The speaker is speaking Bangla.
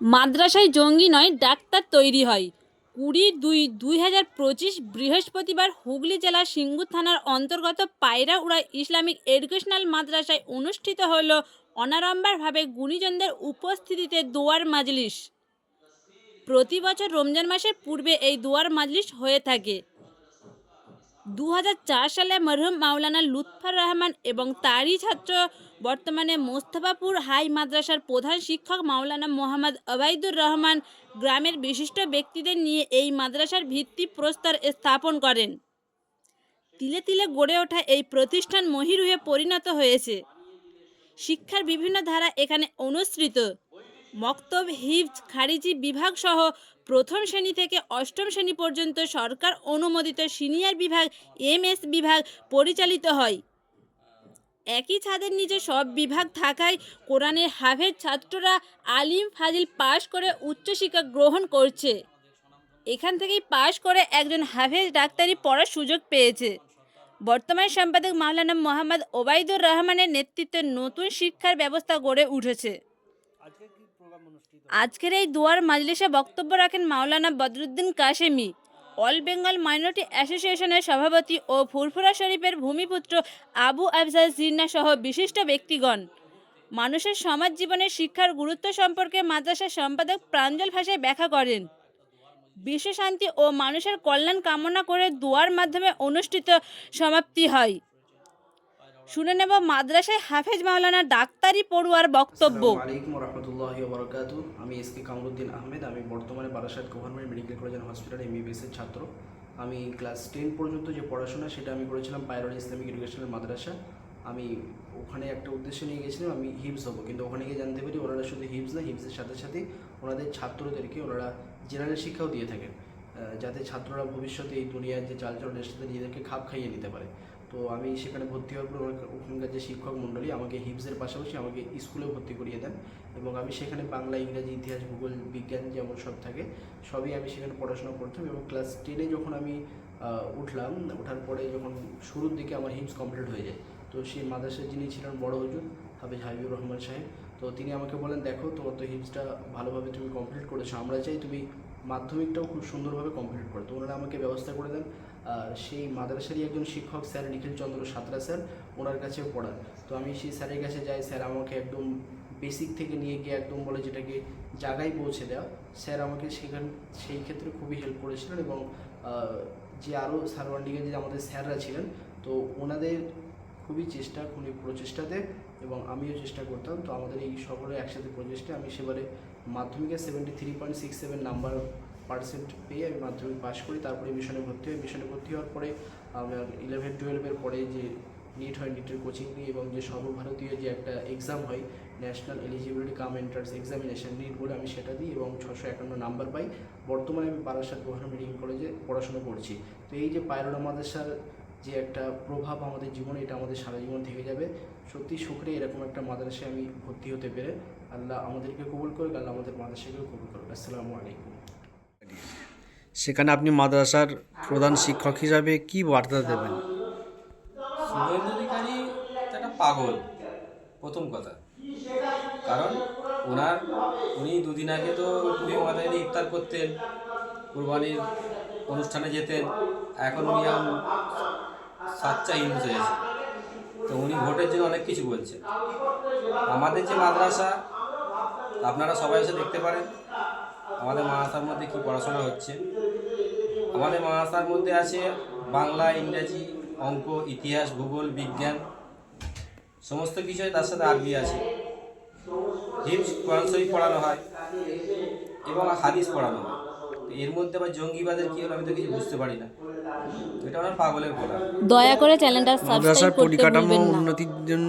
মাদ্রাসায় জঙ্গি নয়, ডাক্তার তৈরি হয়। কুড়ি দুই দুই হাজার পঁচিশ বৃহস্পতিবার হুগলি জেলার সিঙ্গুর থানার অন্তর্গত পায়রাউড়া ইসলামিক এডুকেশনাল মাদ্রাসায় অনুষ্ঠিত হল অনারম্বারভাবে গুণীজনদের উপস্থিতিতে দোয়ার মাজলিস। প্রতি বছর রমজান মাসের পূর্বে এই দোয়ার মাজলিস হয়ে থাকে। দু হাজার চার সালে মরহুম মাওলানা লুৎফার রহমান এবং তারই ছাত্র বর্তমানে মোস্তফাপুর হাই মাদ্রাসার প্রধান শিক্ষক মাওলানা মোহাম্মদ অবাইদুর রহমান গ্রামের বিশিষ্ট ব্যক্তিদের নিয়ে এই মাদ্রাসার ভিত্তি প্রস্তর স্থাপন করেন। তিলে তিলে গড়ে ওঠা এই প্রতিষ্ঠান মহিরুহে পরিণত হয়েছে। শিক্ষার বিভিন্ন ধারা এখানে অনুসৃত। মক্তব, হিফজ, খারিজি বিভাগ সহ প্রথম শ্রেণি থেকে অষ্টম শ্রেণি পর্যন্ত সরকার অনুমোদিত সিনিয়র বিভাগ, এমএস বিভাগ পরিচালিত হয়। একই ছাদের নিচে সব বিভাগ থাকায় কোরআনের হাফেজ ছাত্ররা আলিম ফাজিল পাশ করে উচ্চশিক্ষা গ্রহণ করছে। এখান থেকেই পাশ করে একজন হাফেজ ডাক্তারি পড়ার সুযোগ পেয়েছে। বর্তমান সম্পাদক মাওলানা মোহাম্মদ ওবায়দুর রহমানের নেতৃত্বে নতুন শিক্ষার ব্যবস্থা গড়ে উঠেছে আজকে কি প্রোগ্রাম অনুষ্ঠিত আজকের এই দুয়ার মাজলিসে বক্তব্য রাখেন মাওলানা Badruddin Kasemi. All Bengal minority অ্যাসোসিয়েশনের সভাপতি ও ফুরফুরা শরীফের ভূমিপুত্র আবু আফজাল জিন্না সহ বিশিষ্ট ব্যক্তিগণ। মানুষের সমাজ জীবনের শিক্ষার গুরুত্ব সম্পর্কে মাদ্রাসার সম্পাদক প্রাঞ্জল ভাষায় ব্যাখ্যা করেন। বিশ্ব শান্তি ও মানুষের কল্যাণ কামনা করে দোয়ার মাধ্যমে অনুষ্ঠিত সমাপ্তি হয়। শুনে নেব মাদ্রাসায় হাফেজ মাওলানা ডাক্তারি পড়ুয়ার বক্তব্য। আলাইকুম রহমতুল্লাহ আমি এস কে কামরুদ্দিন আহমেদ। আমি বর্তমানে Barasat government medical college and hospital MBBS এর ছাত্র। আমি ক্লাস টেন পর্যন্ত যে পড়াশোনা, সেটা আমি করেছিলাম পায়রল ইসলামিক এডুকেশনাল মাদ্রাসা। আমি ওখানে একটা উদ্দেশ্য নিয়ে গেছিলাম আমি হিপস হব। কিন্তু ওখানে গিয়ে জানতে পারি ওনারা শুধু হিপস না হিপসের সাথে সাথে ওনাদের ছাত্রদেরকে ওনারা জেনারেল শিক্ষাও দিয়ে থাকেন। যাতে ছাত্ররা ভবিষ্যতে এই দুনিয়ার যে চালচলনের সাথে নিজেদেরকে খাপ খাইয়ে নিতে পারে। তো আমি সেখানে ভর্তি হওয়ার পর ওখানকার যে শিক্ষক মণ্ডলী আমাকে হিপসের পাশাপাশি আমাকে স্কুলেও ভর্তি করিয়ে দেন এবং আমি সেখানে বাংলা, ইংরাজি, ইতিহাস, ভূগোল, বিজ্ঞান যেমন সব থাকে, সবই আমি সেখানে পড়াশোনা করতাম এবং ক্লাস টেনে যখন আমি উঠলাম, ওঠার পরে যখন শুরুর দিকে আমার হিমস কমপ্লিট হয়ে যায়। তো সেই মাদ্রাসার যিনি ছিলেন বড় হুজুর, হাফিজ হাবিবুর রহমান সাহেব তো তিনি আমাকে বলেন দেখো, তোমার তো হিপসটা ভালোভাবে তুমি কমপ্লিট করেছ। আমরা চাই তুমি মাধ্যমিকটাও খুব সুন্দরভাবে কমপ্লিট করো। তো ওনারা আমাকে ব্যবস্থা করে দেন। আর সেই মাদ্রাসারই একজন শিক্ষক স্যার নিখিল চন্দ্র সাঁতরা স্যার, ওনার কাছে পড়ান। তো আমি সেই স্যারের কাছে যাই, স্যার আমাকে একদম বেসিক থেকে নিয়ে গিয়ে একদম বলে যেটাকে জায়গায় পৌঁছে দেওয়া। স্যার আমাকে সেখান, সেই ক্ষেত্রে খুবই হেল্প করেছিলেন এবং যে আরও সারাউন্ডিংয়ে যে আমাদের স্যাররা ছিলেন, তো ওনাদের খুবই চেষ্টা, খুবই প্রচেষ্টাতে এবং আমিও চেষ্টা করতাম। তো আমাদের এই সকলের একসাথে প্রচেষ্টা আমি সেবারে মাধ্যমিকে seventy three point six seven number percent পেয়ে আমি মাধ্যমিক পাশ করি। তারপরে মিশনে ভর্তি হই। মিশনে ভর্তি হওয়ার পরে আমার ইলেভেন টুয়েলভের পরে যে নিট হয় নিটের কোচিং নিই এবং যে সর্বভারতীয় যে একটা এক্সাম হয় national eligibility cum entrance examination NEET বলে আমি সেটা দিই এবং ছশো একান্ন নাম্বার পাই। বর্তমানে আমি বারাসাত গভর্নমেন্ট মেডিকেল কলেজে পড়াশোনা করছি। তো এই যে পায়রোনা মাদ্রাসার যে একটা প্রভাব আমাদের জীবনে এটা আমাদের সারা জীবন থেকে যাবে। সত্যি সুখরে এরকম একটা মাদ্রাসায় আমি ভর্তি হতে পেরে আল্লাহ আমাদেরকে কবুল করুক আল্লাহ আমাদের মাদ্রাসাকেও কবুল করুক। আসসালামু আলাইকুম। সেখানে আপনি মাদ্রাসার প্রধান শিক্ষক হিসাবে কি বার্তা দেবেন? একটা পাগল প্রথম কথা। কারণ ওনার উনি দুদিন আগে তো পুরী মাথায় নিয়ে ইফতার করতেন কুরবানির অনুষ্ঠানে যেতেন। এখন উনি সাচ্চা হিন্দু হয়েছে তো উনি ভোটের জন্য অনেক কিছু বলছেন আমাদের যে মাদ্রাসা, আপনারা সবাই এসে দেখতে পারেন আমাদের মাদ্রাসার মধ্যে কি পড়াশোনা হচ্ছে। আমাদের মাদ্রাসার মধ্যে আছে বাংলা, ইংরাজি, অঙ্ক, ইতিহাস, ভূগোল, বিজ্ঞান, সমস্ত কিছুই তার সাথে আরবি আছে। হিপস কোরআন শরীফ পড়ানো হয় এবং হাদিস পড়ানো হয়। এর মধ্যে আবার জঙ্গিবাদের কি হলো আমি তো কিছু বুঝতে পারি না। এটা আমার পাগলের বলা দয়া করে চ্যানেলটা সাবস্ক্রাইব করতে ভুলবেন না। উন্নতির জন্য